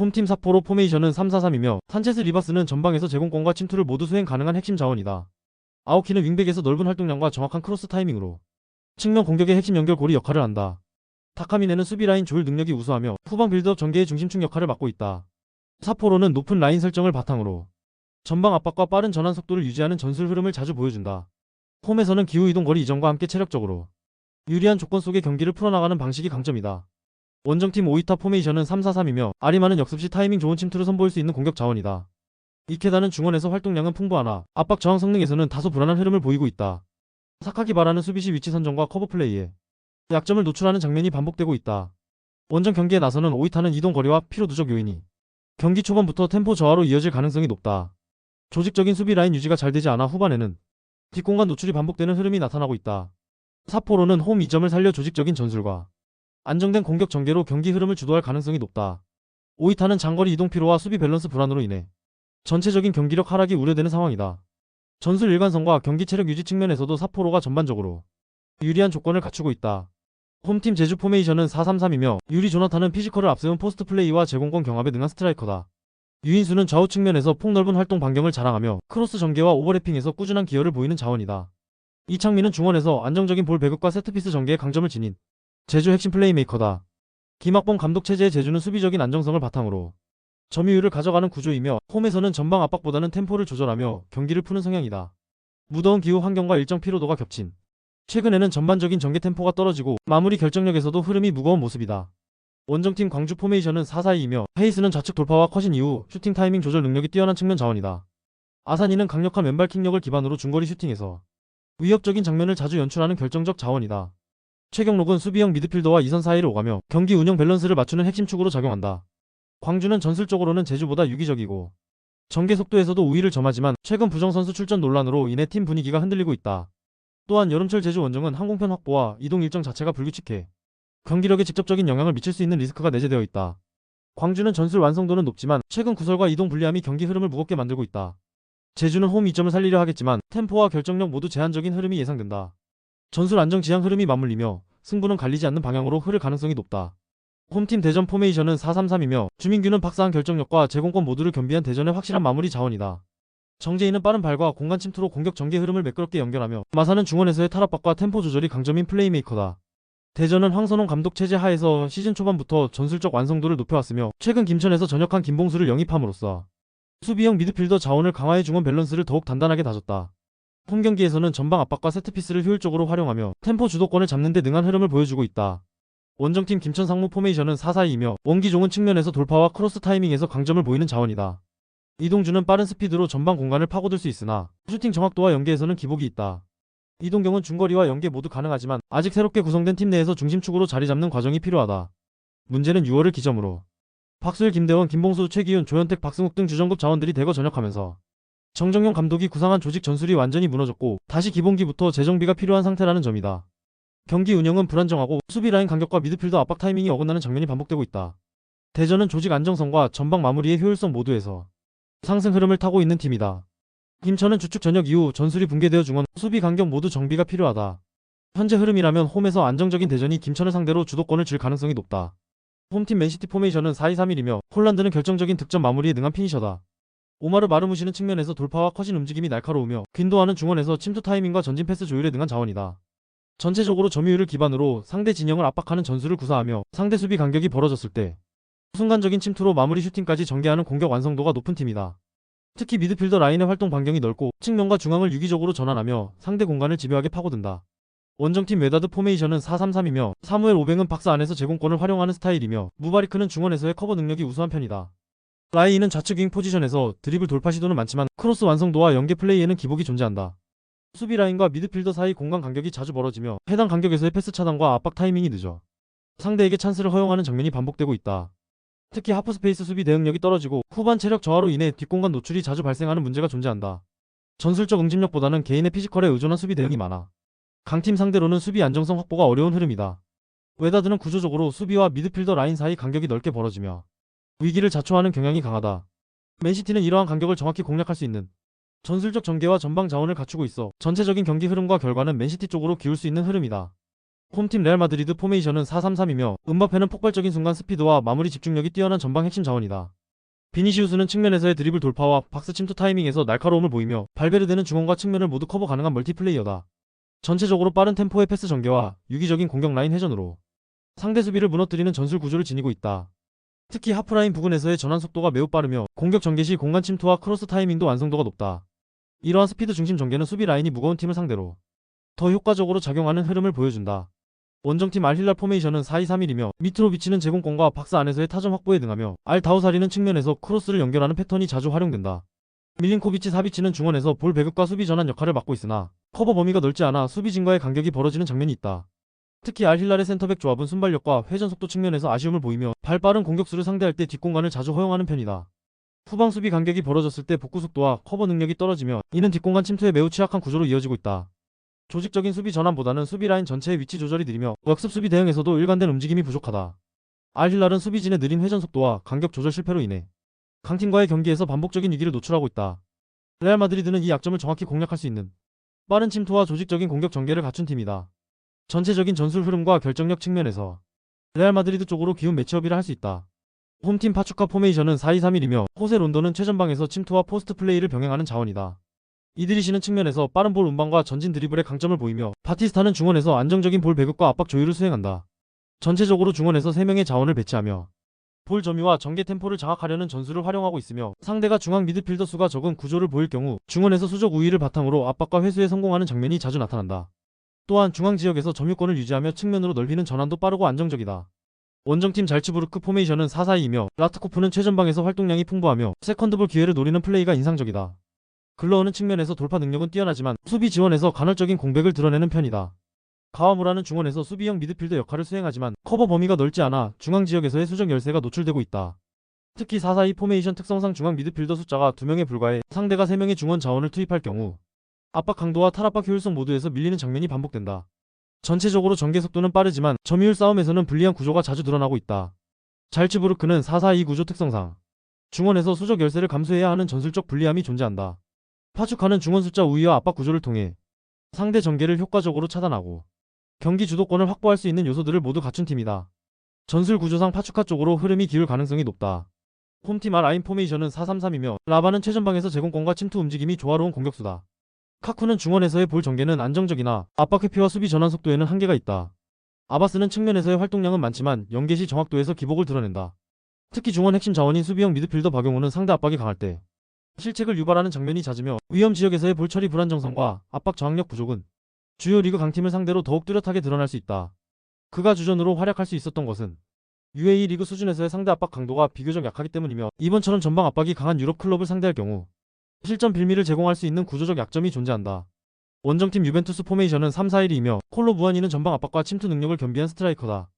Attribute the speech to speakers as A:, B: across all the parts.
A: 홈팀 사포로 포메이션은 3-4-3이며 산체스 리바스는 전방에서 제공권과 침투를 모두 수행 가능한 핵심 자원이다. 아오키는 윙백에서 넓은 활동량과 정확한 크로스 타이밍으로 측면 공격의 핵심 연결고리 역할을 한다. 타카미네는 수비 라인 조율 능력이 우수하며 후방 빌드업 전개의 중심축 역할을 맡고 있다. 사포로는 높은 라인 설정을 바탕으로 전방 압박과 빠른 전환 속도를 유지하는 전술 흐름을 자주 보여준다. 홈에서는 기후 이동 거리 이전과 함께 체력적으로 유리한 조건 속의 경기를 풀어나가는 방식이 강점이다. 원정팀 오이타 포메이션은 3-4-3이며 아리마는 역습시 타이밍 좋은 침투를 선보일 수 있는 공격 자원이다. 이케다는 중원에서 활동량은 풍부하나 압박 저항 성능에서는 다소 불안한 흐름을 보이고 있다. 사카기 바라는 수비시 위치 선정과 커버 플레이에 약점을 노출하는 장면이 반복되고 있다. 원정 경기에 나서는 오이타는 이동 거리와 피로 누적 요인이 경기 초반부터 템포 저하로 이어질 가능성이 높다. 조직적인 수비 라인 유지가 잘 되지 않아 후반에는 뒷공간 노출이 반복되는 흐름이 나타나고 있다. 사포로는 홈 2점을 살려 조직적인 전술과 안정된 공격 전개로 경기 흐름을 주도할 가능성이 높다. 오이타는 장거리 이동 피로와 수비 밸런스 불안으로 인해 전체적인 경기력 하락이 우려되는 상황이다. 전술 일관성과 경기 체력 유지 측면에서도 사포로가 전반적으로 유리한 조건을 갖추고 있다. 홈팀 제주 포메이션은 4-3-3이며 유리 조나타는 피지컬을 앞세운 포스트 플레이와 제공권 경합에 능한 스트라이커다. 유인수는 좌우 측면에서 폭넓은 활동 반경을 자랑하며 크로스 전개와 오버래핑에서 꾸준한 기여를 보이는 자원이다. 이창민은 중원에서 안정적인 볼 배급과 세트피스 전개에 강점을 지닌 제주 핵심 플레이메이커다. 김학봉 감독 체제의 제주는 수비적인 안정성을 바탕으로 점유율을 가져가는 구조이며 홈에서는 전방 압박보다는 템포를 조절하며 경기를 푸는 성향이다. 무더운 기후 환경과 일정 피로도가 겹친 최근에는 전반적인 전개 템포가 떨어지고 마무리 결정력에서도 흐름이 무거운 모습이다. 원정팀 광주 포메이션은 4-4-2이며 헤이스는 좌측 돌파와 컷인 이후 슈팅 타이밍 조절 능력이 뛰어난 측면 자원이다. 아사니는 강력한 왼발 킥력을 기반으로 중거리 슈팅에서 위협적인 장면을 자주 연출하는 결정적 자원이다. 최경록은 수비형 미드필더와 이선 사이를 오가며 경기 운영 밸런스를 맞추는 핵심 축으로 작용한다. 광주는 전술적으로는 제주보다 유기적이고 전개 속도에서도 우위를 점하지만 최근 부정 선수 출전 논란으로 인해 팀 분위기가 흔들리고 있다. 또한 여름철 제주 원정은 항공편 확보와 이동 일정 자체가 불규칙해 경기력에 직접적인 영향을 미칠 수 있는 리스크가 내재되어 있다. 광주는 전술 완성도는 높지만 최근 구설과 이동 불리함이 경기 흐름을 무겁게 만들고 있다. 제주는 홈 2점을 살리려 하겠지만 템포와 결정력 모두 제한적인 흐름이 예상된다. 전술 안정 지향 흐름이 맞물리며 승부는 갈리지 않는 방향으로 흐를 가능성이 높다. 홈팀 대전 포메이션은 4-3-3이며 주민규는 박사한 결정력과 제공권 모두를 겸비한 대전의 확실한 마무리 자원이다. 정재인은 빠른 발과 공간 침투로 공격 전개 흐름을 매끄럽게 연결하며 마사는 중원에서의 탈압박과 템포 조절이 강점인 플레이메이커다. 대전은 황선홍 감독 체제 하에서 시즌 초반부터 전술적 완성도를 높여왔으며 최근 김천에서 전역한 김봉수를 영입함으로써 수비형 미드필더 자원을 강화해 중원 밸런스를 더욱 단단하게 다졌다. 홈 경기에서는 전방 압박과 세트피스를 효율적으로 활용하며 템포 주도권을 잡는 데 능한 흐름을 보여주고 있다. 원정팀 김천 상무 포메이션은 4-4-2이며 원기종은 측면에서 돌파와 크로스 타이밍에서 강점을 보이는 자원이다. 이동주는 빠른 스피드로 전방 공간을 파고들 수 있으나 슈팅 정확도와 연계에서는 기복이 있다. 이동경은 중거리와 연계 모두 가능하지만 아직 새롭게 구성된 팀 내에서 중심축으로 자리 잡는 과정이 필요하다. 문제는 6월을 기점으로 박수일, 김대원, 김봉수, 최기훈, 조현택, 박승욱 등 주전급 자원들이 대거 전역하면서 정정용 감독이 구상한 조직 전술이 완전히 무너졌고 다시 기본기부터 재정비가 필요한 상태라는 점이다. 경기 운영은 불안정하고 수비 라인 간격과 미드필더 압박 타이밍이 어긋나는 장면이 반복되고 있다. 대전은 조직 안정성과 전방 마무리의 효율성 모두에서 상승 흐름을 타고 있는 팀이다. 김천은 주축 전역 이후 전술이 붕괴되어 중원 수비 간격 모두 정비가 필요하다. 현재 흐름이라면 홈에서 안정적인 대전이 김천을 상대로 주도권을 질 가능성이 높다. 홈팀 맨시티 포메이션은 4-2-3-1이며 홀란드는 결정적인 득점 마무리에 능한 피니셔다. 오마르 마르무시는 측면에서 돌파와 컷인 움직임이 날카로우며 퀸도하는 중원에서 침투 타이밍과 전진 패스 조율에 능한 자원이다. 전체적으로 점유율을 기반으로 상대 진영을 압박하는 전술을 구사하며 상대 수비 간격이 벌어졌을 때 순간적인 침투로 마무리 슈팅까지 전개하는 공격 완성도가 높은 팀이다. 특히 미드필더 라인의 활동 반경이 넓고 측면과 중앙을 유기적으로 전환하며 상대 공간을 집요하게 파고든다. 원정팀 웨다드 포메이션은 4-3-3이며 사무엘 오뱅은 박스 안에서 제공권을 활용하는 스타일이며 무바리크는 중원에서의 커버 능력이 우수한 편이다. 라이인은 좌측 윙 포지션에서 드리블 돌파 시도는 많지만 크로스 완성도와 연계 플레이에는 기복이 존재한다. 수비 라인과 미드필더 사이 공간 간격이 자주 벌어지며 해당 간격에서의 패스 차단과 압박 타이밍이 늦어 상대에게 찬스를 허용하는 장면이 반복되고 있다. 특히 하프스페이스 수비 대응력이 떨어지고 후반 체력 저하로 인해 뒷공간 노출이 자주 발생하는 문제가 존재한다. 전술적 응집력보다는 개인의 피지컬에 의존한 수비 대응이 많아 강팀 상대로는 수비 안정성 확보가 어려운 흐름이다. 웨다드는 구조적으로 수비와 미드필더 라인 사이 간격이 넓게 벌어지며 위기를 자초하는 경향이 강하다. 맨시티는 이러한 간격을 정확히 공략할 수 있는 전술적 전개와 전방 자원을 갖추고 있어 전체적인 경기 흐름과 결과는 맨시티 쪽으로 기울 수 있는 흐름이다. 홈팀 레알 마드리드 포메이션은 4-3-3이며 음바페는 폭발적인 순간 스피드와 마무리 집중력이 뛰어난 전방 핵심 자원이다. 비니시우스는 측면에서의 드리블 돌파와 박스 침투 타이밍에서 날카로움을 보이며 발베르데는 중원과 측면을 모두 커버 가능한 멀티플레이어다. 전체적으로 빠른 템포의 패스 전개와 유기적인 공격 라인 회전으로 상대 수비를 무너뜨리는 전술 구조를 지니고 있다. 특히 하프라인 부근에서의 전환 속도가 매우 빠르며 공격 전개 시 공간 침투와 크로스 타이밍도 완성도가 높다. 이러한 스피드 중심 전개는 수비 라인이 무거운 팀을 상대로 더 효과적으로 작용하는 흐름을 보여준다. 원정팀 알힐랄 포메이션은 4-2-3-1이며 밑으로 비치는 제공권과 박스 안에서의 타점 확보에 능하며 알 다우사리는 측면에서 크로스를 연결하는 패턴이 자주 활용된다. 밀린코비치 사비치는 중원에서 볼 배급과 수비 전환 역할을 맡고 있으나 커버 범위가 넓지 않아 수비 진과의 간격이 벌어지는 장면이 있다. 특히 알힐랄의 센터백 조합은 순발력과 회전 속도 측면에서 아쉬움을 보이며 발 빠른 공격수를 상대할 때 뒷공간을 자주 허용하는 편이다. 후방 수비 간격이 벌어졌을 때 복구 속도와 커버 능력이 떨어지며 이는 뒷공간 침투에 매우 취약한 구조로 이어지고 있다. 조직적인 수비 전환보다는 수비 라인 전체의 위치 조절이 느리며 역습 수비 대응에서도 일관된 움직임이 부족하다. 알힐랄은 수비진의 느린 회전 속도와 간격 조절 실패로 인해 강팀과의 경기에서 반복적인 위기를 노출하고 있다. 레알 마드리드는 이 약점을 정확히 공략할 수 있는 빠른 침투와 조직적인 공격 전개를 갖춘 팀이다. 전체적인 전술 흐름과 결정력 측면에서 레알 마드리드 쪽으로 기운 매치업이라 할 수 있다. 홈팀 파추카 포메이션은 4-2-3-1이며 호세 론던은 최전방에서 침투와 포스트 플레이를 병행하는 자원이다. 이드리시는 측면에서 빠른 볼 운반과 전진 드리블의 강점을 보이며 바티스타는 중원에서 안정적인 볼 배급과 압박 조율을 수행한다. 전체적으로 중원에서 3명의 자원을 배치하며 볼 점유와 전개 템포를 장악하려는 전술을 활용하고 있으며 상대가 중앙 미드필더 수가 적은 구조를 보일 경우 중원에서 수적 우위를 바탕으로 압박과 회수에 성공하는 장면이 자주 나타난다. 또한 중앙 지역에서 점유권을 유지하며 측면으로 넓히는 전환도 빠르고 안정적이다. 원정팀 잘츠부르크 포메이션은 4-4-2이며 라트코프는 최전방에서 활동량이 풍부하며 세컨드볼 기회를 노리는 플레이가 인상적이다. 글러오는 측면에서 돌파 능력은 뛰어나지만 수비 지원에서 간헐적인 공백을 드러내는 편이다. 가와무라는 중원에서 수비형 미드필더 역할을 수행하지만 커버 범위가 넓지 않아 중앙 지역에서의 수적 열세가 노출되고 있다. 특히 4-4-2 포메이션 특성상 중앙 미드필더 숫자가 2명에 불과해 상대가 3명의 중원 자원을 투입할 경우 압박 강도와 탈압박 효율성 모두에서 밀리는 장면이 반복된다. 전체적으로 전개 속도는 빠르지만 점유율 싸움에서는 불리한 구조가 자주 드러나고 있다. 잘츠부르크는 4-4-2 구조 특성상 중원에서 수적 열세를 감수해야 하는 전술적 불리함이 존재한다. 파축하는 중원 숫자 우위와 압박 구조를 통해 상대 전개를 효과적으로 차단하고 경기 주도권을 확보할 수 있는 요소들을 모두 갖춘 팀이다. 전술 구조상 파축카 쪽으로 흐름이 기울 가능성이 높다. 홈팀 알 라인 포메이션은 4-3-3이며 라바는 최전방에서 제공권과 침투 움직임이 조화로운 공격수다. 카쿠는 중원에서의 볼 전개는 안정적이나 압박 회피와 수비 전환 속도에는 한계가 있다. 아바스는 측면에서의 활동량은 많지만 연계 시 정확도에서 기복을 드러낸다. 특히 중원 핵심 자원인 수비형 미드필더 박용우는 상대 압박이 강할 때 실책을 유발하는 장면이 잦으며 위험 지역에서의 볼 처리 불안정성과 압박 저항력 부족은 주요 리그 강팀을 상대로 더욱 뚜렷하게 드러날 수 있다. 그가 주전으로 활약할 수 있었던 것은 UAE 리그 수준에서의 상대 압박 강도가 비교적 약하기 때문이며 이번처럼 전방 압박이 강한 유럽 클럽을 상대할 경우 실전 빌미를 제공할 수 있는 구조적 약점이 존재한다. 원정팀 유벤투스 포메이션은 3-4-1이며 콜로 무안이는 전방 압박과 침투 능력을 겸비한 스트라이커다.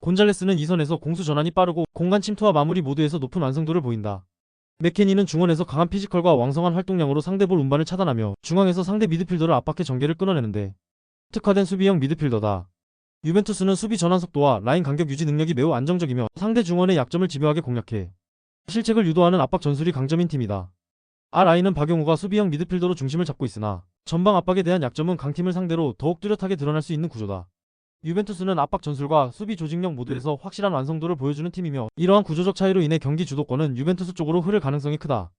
A: 곤잘레스는 이선에서 공수 전환이 빠르고 공간 침투와 마무리 모두에서 높은 완성도를 보인다. 맥케니는 중원에서 강한 피지컬과 왕성한 활동량으로 상대 볼 운반을 차단하며 중앙에서 상대 미드필더를 압박해 전개를 끊어내는데 특화된 수비형 미드필더다. 유벤투스는 수비 전환 속도와 라인 간격 유지 능력이 매우 안정적이며 상대 중원의 약점을 집요하게 공략해 실책을 유도하는 압박 전술이 강점인 팀이다. RI는 박용우가 수비형 미드필더로 중심을 잡고 있으나 전방 압박에 대한 약점은 강팀을 상대로 더욱 뚜렷하게 드러날 수 있는 구조다. 유벤투스는 압박 전술과 수비 조직력 모두에서 확실한 완성도를 보여주는 팀이며 이러한 구조적 차이로 인해 경기 주도권은 유벤투스 쪽으로 흐를 가능성이 크다.